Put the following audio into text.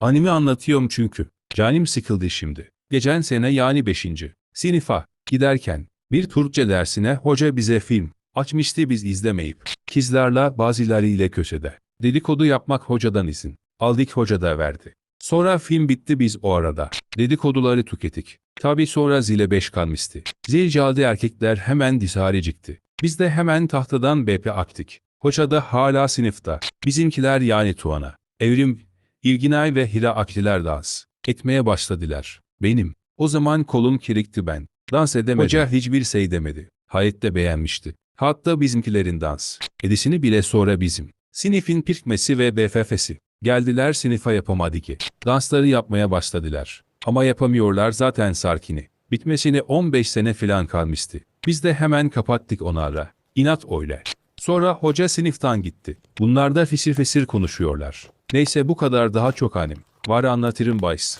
Anime anlatıyorum çünkü. Canim sıkıldı şimdi. Geçen sene yani 5. sınıfa giderken bir Türkçe dersine hoca bize film açmıştı biz izlemeyip. Kızlarla bazılarıyla köşede. Dedikodu yapmak hocadan izin. Aldık hoca da verdi. Sonra film bitti biz o arada. Dedikoduları tüketik. Tabi sonra zile 5 kalmıştı. Zil çaldı erkekler hemen disaricikti. Biz de hemen tahtadan BP aktik. Hoca da hala sınıfta. Bizimkiler yani Tuana, Evrim, İlginay ve Hira Akliler dans etmeye başladılar. Benim. O zaman kolum kirikti ben. Dans edemedim. Hoca hiçbir şey demedi. Hayatta beğenmişti. Hatta bizimkilerin dans edisini bile sonra bizim. Sinifin pirkmesi ve BFF'si. Geldiler sınıfa yapamadı ki. Dansları yapmaya başladılar. Ama yapamıyorlar zaten Sarkin'i. Bitmesine 15 sene falan kalmıştı. Biz de hemen kapattık onlarla. İnat öyle. Sonra hoca sınıftan gitti. Bunlar da fisir fisir konuşuyorlar. Neyse bu kadar daha çok hanim. Var anlatırım Bays.